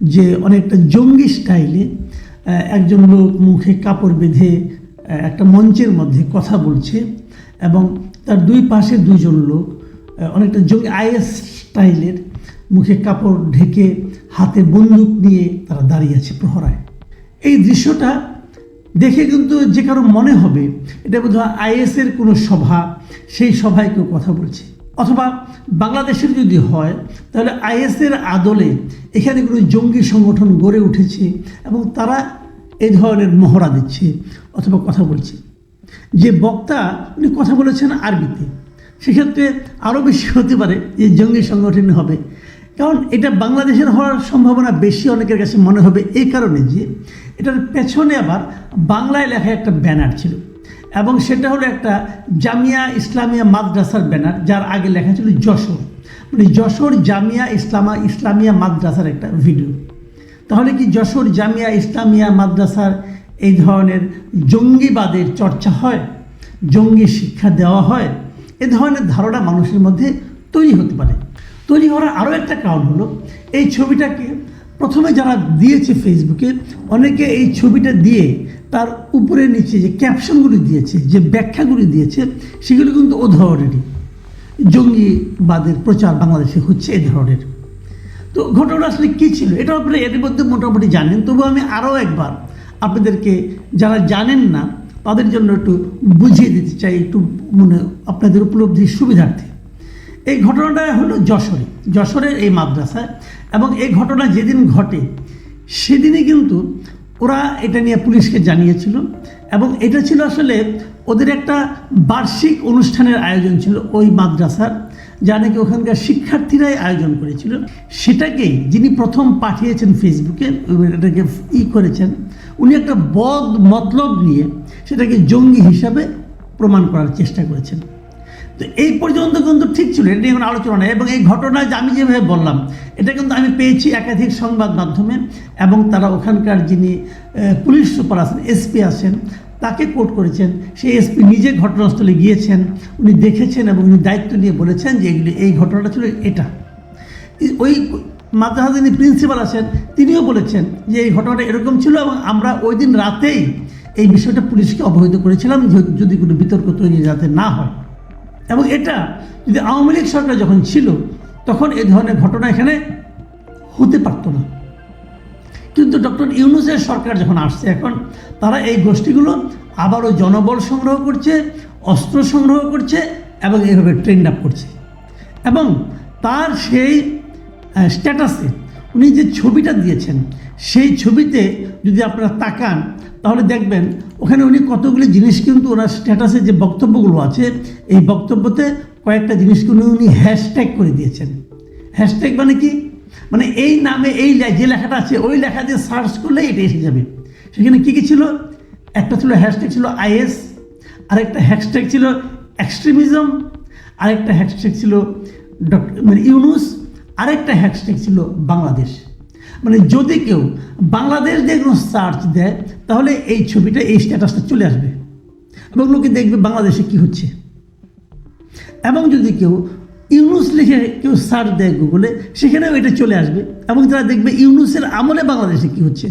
যে অনেকটা জঙ্গি স্টাইলে একজন লোক মুখে কাপড় বেঁধে একটা মঞ্চের মধ্যে কথা বলছে এবং তার দুই পাশে দুইজন লোক অনেকটা জঙ্গি আইএস স্টাইলের মুখে কাপড় ঢেকে হাতে বন্দুক নিয়ে তারা দাঁড়িয়ে আছে প্রহরায়। এই দৃশ্যটা দেখে কিন্তু যে কারও মনে হবে, এটা বোধহয় আইএসের কোনো সভা, সেই সভায় কেউ কথা বলছে। অথবা বাংলাদেশের যদি হয়, তাহলে আইএসের আদলে এখানে কোনো জঙ্গি সংগঠন গড়ে উঠেছে এবং তারা এই ধরনের মহড়া দিচ্ছে অথবা কথা বলছে। যে বক্তা উনি কথা বলেছেন আরবিতে, সেক্ষেত্রে আরও বেশি হতে পারে যে জঙ্গি সংগঠন হবে। কারণ এটা বাংলাদেশের হওয়ার সম্ভাবনা বেশি অনেকের কাছে মনে হবে, এই কারণে যে এটার পেছনে আবার বাংলায় লেখা একটা ব্যানার ছিল। এবং সেটা হলো একটা জামিয়া ইসলামিয়া মাদ্রাসার ব্যানার, যার আগে লেখা ছিল যশোর। মানে যশোর জামিয়া ইসলামা, ইসলামিয়া মাদ্রাসার একটা ভিডিও তাহলে কি যশোর জামিয়া ইসলামিয়া মাদ্রাসার এই ধরনের জঙ্গিবাদের চর্চা হয়? জঙ্গি শিক্ষা দেওয়া হয়? এ ধরনের ধারণা মানুষের মধ্যে তৈরি হতে পারে। তৈরি হওয়ার আরও একটা কারণ হলো, এই ছবিটাকে প্রথমে যারা দিয়েছে ফেসবুকে অনেকে এই ছবিটা দিয়ে তার উপরে নিচে যে ক্যাপশনগুলি দিয়েছে, যে ব্যাখ্যাগুলি দিয়েছে, সেগুলি কিন্তু ও ধরনেরই। জঙ্গিবাদের প্রচার বাংলাদেশে হচ্ছে এ ধরনের। তো ঘটনা আসলে কী ছিল? এটা আপনি এর মধ্যে মোটামুটি জানেন। তবু আমি আরও একবার আপনাদেরকে যারা জানেন না, তাদের জন্য একটু বুঝিয়ে দিতে চাই, একটু মানে আপনাদের উপলব্ধির সুবিধার্থে। এই ঘটনাটা হলো যশোরে। যশোরের এই মাদ্রাসায়। এবং এই ঘটনা যেদিন ঘটে, সেদিনই কিন্তু ওরা এটা নিয়ে পুলিশকে জানিয়েছিল। এবং এটা ছিল আসলে ওদের একটা বার্ষিক অনুষ্ঠানের আয়োজন ছিল ওই মাদ্রাসার, যা নাকি ওখানকার শিক্ষার্থীরাই আয়োজন করেছিল। সেটাকেই যিনি প্রথম পাঠিয়েছেন ফেসবুকে, এটাকে ই করেছেন, উনি একটা বদ মতলব নিয়ে সেটাকে জঙ্গি হিসাবে প্রমাণ করার চেষ্টা করেছেন। তো এই পর্যন্ত কিন্তু ঠিক ছিল, এটা কোনো আলোচনা নেই। এবং এই ঘটনা যে আমি যেভাবে বললাম, এটা কিন্তু আমি পেয়েছি একাধিক সংবাদ মাধ্যমে, এবং তারা ওখানকার যিনি পুলিশ সুপার আছেন, এসপি আছেন, তাকে কোর্ট করেছেন। সেই এসপি নিজে ঘটনাস্থলে গিয়েছেন, উনি দেখেছেন এবং উনি দায়িত্ব নিয়ে বলেছেন যে এগুলি, এই ঘটনাটা ছিল এটা। ওই মাদ্রাসা যিনি প্রিন্সিপাল আছেন, তিনিও বলেছেন যে এই ঘটনাটা এরকম ছিল এবং আমরা ওই দিন রাতেই এই বিষয়টা পুলিশকে অবহিত করেছিলাম, যদি কোনো বিতর্ক তৈরি যাতে না হয়। এবং এটা যদি আওয়ামী লীগ সরকার যখন ছিল, তখন এই ধরনের ঘটনা এখানে হতে পারতো না। কিন্তু ডক্টর ইউনুসের সরকার যখন আসছে, এখন তারা এই গোষ্ঠীগুলো আবারও জনবল সংগ্রহ করছে, অস্ত্র সংগ্রহ করছে এবং এইভাবে ট্রেন্ড আপ করছে। এবং তার সেই স্ট্যাটাসে উনি যে ছবিটা দিয়েছেন, সেই ছবিতে যদি আপনারা তাকান, তাহলে দেখবেন ওখানে উনি কতগুলি জিনিস কিন্তু ওনার স্ট্যাটাসে যে বক্তব্যগুলো আছে, এই বক্তব্যতে কয়েকটা জিনিস কিন্তু উনি হ্যাশট্যাগ করে দিয়েছেন। হ্যাশট্যাগ মানে কি? মানে এই নামে এই যে লেখাটা আছে, ওই লেখা দিয়ে সার্চ করলে এটা এসে যাবে। সেখানে কী কী ছিল? একটা ছিল হ্যাশট্যাগ ছিল আইএস আরেকটা হ্যাশট্যাগ ছিল এক্সট্রিমিজম আরেকটা হ্যাশট্যাগ ছিল ডক্টর মানে ইউনুস, আরেকটা হ্যাশট্যাগ ছিল বাংলাদেশ। মানে যদি কেউ বাংলাদেশ দিয়ে কোনো সার্চ দেয়, তাহলে এই ছবিটা, এই স্ট্যাটাসটা চলে আসবে। এবং লোকে দেখবে বাংলাদেশে কি হচ্ছে। এবং যদি কেউ ইউনুস লিখে কেউ সার্চ দেয় গুগলে সেখানেও এটা চলে আসবে। এবং তারা দেখবে ইউনুসের আমলে বাংলাদেশে কি হচ্ছে।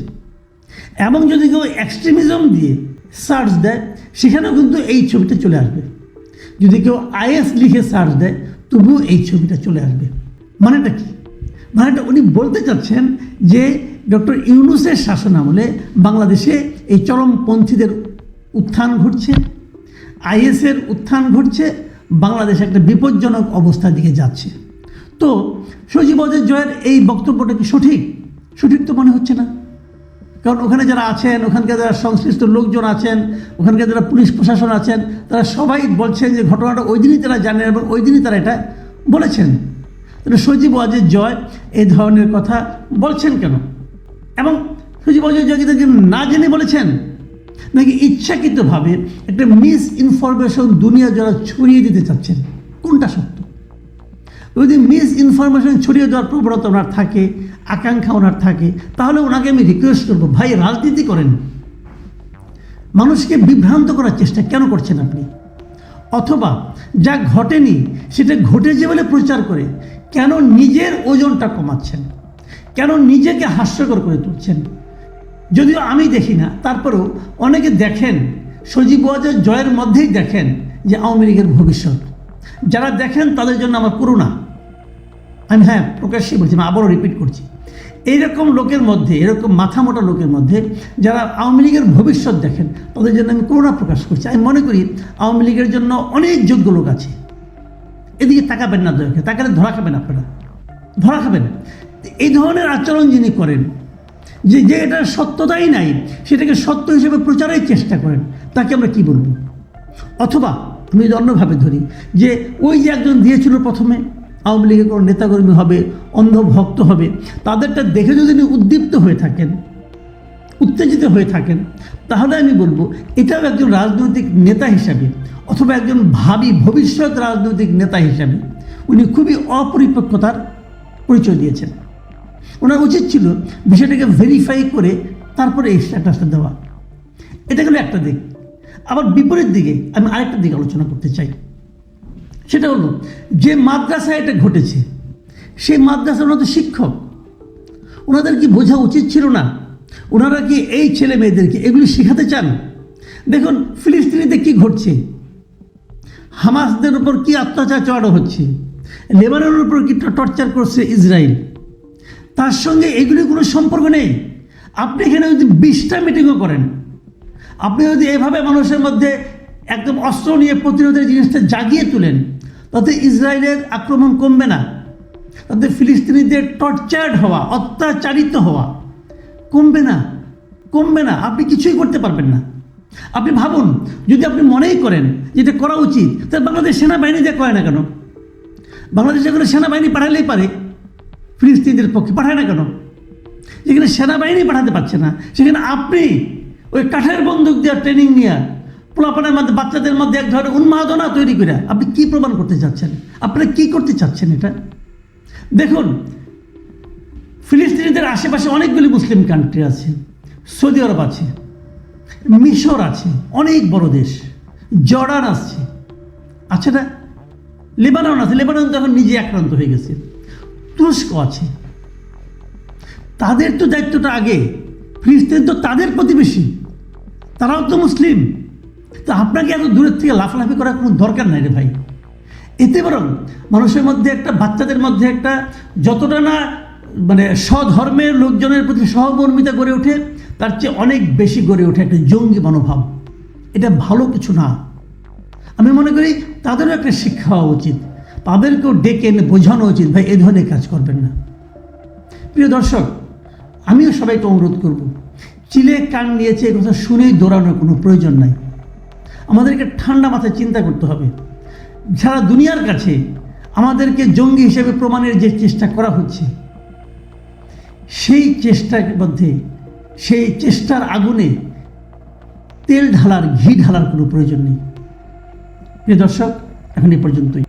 এবং যদি কেউ এক্সট্রিমিজম দিয়ে সার্চ দেয়, সেখানেও কিন্তু এই ছবিটা চলে আসবে। যদি কেউ আইএস লিখে সার্চ দেয়, তবুও এই ছবিটা চলে আসবে। মানেটা কি? মানেটা উনি বলতে চাচ্ছেন যে ডক্টর ইউনুসের শাসন আমলে বাংলাদেশে এই চরমপন্থীদের উত্থান ঘটছে, আইএসের উত্থান ঘটছে, বাংলাদেশ একটা বিপজ্জনক অবস্থার দিকে যাচ্ছে। তো সজীব অজয় জয়ের এই বক্তব্যটা কি সঠিক? সঠিক তো মনে হচ্ছে না। কারণ ওখানে যারা আছেন, ওখানকার যারা সংশ্লিষ্ট লোকজন আছেন, ওখানকার যারা পুলিশ প্রশাসন আছেন, তারা সবাই বলছেন যে ঘটনাটা ওই দিনই তারা জানেন এবং ওই দিনই তারা এটা বলেছেন। সজীব অজয় জয় এই ধরনের কথা বলছেন কেন? এবং সজীব অজয় জয় কি তাকে না জেনে বলেছেন? নাকি ইচ্ছাকৃতভাবে একটা মিস ইনফরমেশন দুনিয়া যারা ছড়িয়ে দিতে চাচ্ছেন? কোনটা সত্য? যদি মিস ইনফরমেশন ছড়িয়ে দেওয়ার প্রবণতা ওনার থাকে, আকাঙ্ক্ষা ওনার থাকে, তাহলে ওনাকে আমি রিকোয়েস্ট করব, ভাই, রাজনীতি করেন। মানুষকে বিভ্রান্ত করার চেষ্টা কেন করছেন আপনি? অথবা যা ঘটেনি সেটা ঘটেছে বলে প্রচার করে কেন নিজের ওজনটা কমাচ্ছেন? কেন নিজেকে হাস্যকর করে তুলছেন? যদিও আমি দেখি না, তারপরেও অনেকে দেখেন, সজীব ওয়াজের জয়ের মধ্যেই দেখেন যে আওয়ামী লীগের ভবিষ্যৎ। যারা দেখেন তাদের জন্য আমার করুণা। আমি হ্যাঁ প্রকাশ্যে বলছি, আমি আবারও রিপিট করছি। এইরকম লোকের মধ্যে, এরকম মাথা মোটা লোকের মধ্যে যারা আওয়ামী লীগের ভবিষ্যৎ দেখেন, তাদের জন্য আমি করুণা প্রকাশ করছি। আমি মনে করি আওয়ামী লীগের জন্য অনেক যোগ্য লোক আছে। এদিকে তাকাবেন না দয়া করে, তাকালে ধরা খাবেন আপনারা। ধরা খাবেন। এই ধরনের আচরণ যিনি করেন, যে যে এটার সত্যতাই নাই, সেটাকে সত্য হিসেবে প্রচারের চেষ্টা করেন, তাকে আমরা কি বলব? অথবা আমি যদি অন্যভাবে ধরি, যে ওই যে একজন দিয়েছিল প্রথমে, আওয়ামী লীগের কোনো নেতাকর্মী হবে অন্ধ ভক্ত হবে, তাদেরটা দেখে যদি উদ্দীপ্ত হয়ে থাকেন উত্তেজিত হয়ে থাকেন, তাহলে আমি বলব এটাও একজন রাজনৈতিক নেতা হিসাবে অথবা একজন ভাবি ভবিষ্যৎ রাজনৈতিক নেতা হিসাবে উনি খুবই অপরিপক্কতার পরিচয় দিয়েছেন। ওনার উচিত ছিল বিষয়টাকে ভেরিফাই করে তারপরে এই স্ট্যাটাসটা দেওয়া। এটা গেলো একটা দিক। আবার বিপরীত দিকে আমি আরেকটা দিক আলোচনা করতে চাই। সেটা হলো যে মাদ্রাসায় এটা ঘটেছে, সেই মাদ্রাসার ওনারা তো শিক্ষক, ওনাদের কি বোঝা উচিত ছিল না ওনারা কি এই ছেলে মেয়েদেরকে এগুলি শেখাতে চান? দেখুন, ফিলিস্তিনিতে কি ঘটছে? হামাসদের উপর কি অত্যাচার চালানো হচ্ছে? লেবাননের উপর কি টর্চার করছে ইসরায়েল? তার সঙ্গে এগুলি কোনো সম্পর্ক নেই? আপনি এখানে যদি বিশটা মিটিংও করেন, আপনি যদি এভাবে মানুষের মধ্যে একদম অস্ত্র নিয়ে প্রতিরোধের জিনিসটা জাগিয়ে তুলেন, তাতে ইসরায়েলের আক্রমণ কমবে না। তাতে ফিলিস্তিনিদের টর্চার্ড হওয়া, অত্যাচারিত হওয়া কমবে না কমবে না, আপনি কিছুই করতে পারবেন না। আপনি ভাবুন, যদি আপনি মনেই করেন যেটা করা উচিত, তাহলে বাংলাদেশ সেনাবাহিনী দিয়ে করে না কেন? বাংলাদেশ যেখানে সেনাবাহিনী পাঠালেই পারে, ফিলিস্তিনিদের পক্ষে পাঠায় না কেন? যেখানে সেনাবাহিনী পাঠাতে পারছে না, সেখানে আপনি ওই কাঠের বন্দুক দেওয়ার ট্রেনিং নিয়ে পোলাপানের মধ্যে, বাচ্চাদের মধ্যে এক ধরনের উন্মাদনা তৈরি করে, আপনি কি প্রমাণ করতে চাচ্ছেন? আপনারা কি করতে চাচ্ছেন এটা? দেখুন ফিলিস্তিনিদের আশেপাশে অনেকগুলি মুসলিম কান্ট্রি আছে, সৌদি আরব আছে, মিশর আছে, অনেক বড় দেশ, জর্ডান আছে। আছে না লেবানন আছে, লেবানন তো এখন নিজে আক্রান্ত হয়ে গেছে। তুরস্ক আছে। তাদের তো দায়িত্বটা আগে, ফিলিস্তিন তো তাদের প্রতিবেশী, তারাও তো মুসলিম। তো আপনাকে এত দূরের থেকে লাফালাফি করার কোনো দরকার নাই রে ভাই। এতে বরং মানুষের মধ্যে একটা, বাচ্চাদের মধ্যে একটা যতটা না মানে স্বধর্মের লোকজনের প্রতি সহমর্মিতা গড়ে ওঠে, তার চেয়ে অনেক বেশি গড়ে ওঠে একটা জঙ্গি মনোভাব। এটা ভালো কিছু না। আমি মনে করি তাদেরও একটা শিক্ষা হওয়া উচিত। তাদেরকেও ডেকে এনে বোঝানো উচিত, ভাই, এ ধরনের কাজ করবেন না। প্রিয় দর্শক, আমিও সবাইকে অনুরোধ করব, চিলে কান নিয়েছে এ কথা শুনেই দৌড়ানোর কোনো প্রয়োজন নাই। আমাদেরকে ঠান্ডা মাথায় চিন্তা করতে হবে। সারা দুনিয়ার কাছে আমাদেরকে জঙ্গি হিসেবে প্রমাণের যে চেষ্টা করা হচ্ছে সেই চেষ্টার মধ্যে, সেই চেষ্টার আগুনে তেল ঢালার, ঘি ঢালার কোনো প্রয়োজন নেই। প্রিয় দর্শক, এখন এ পর্যন্তই।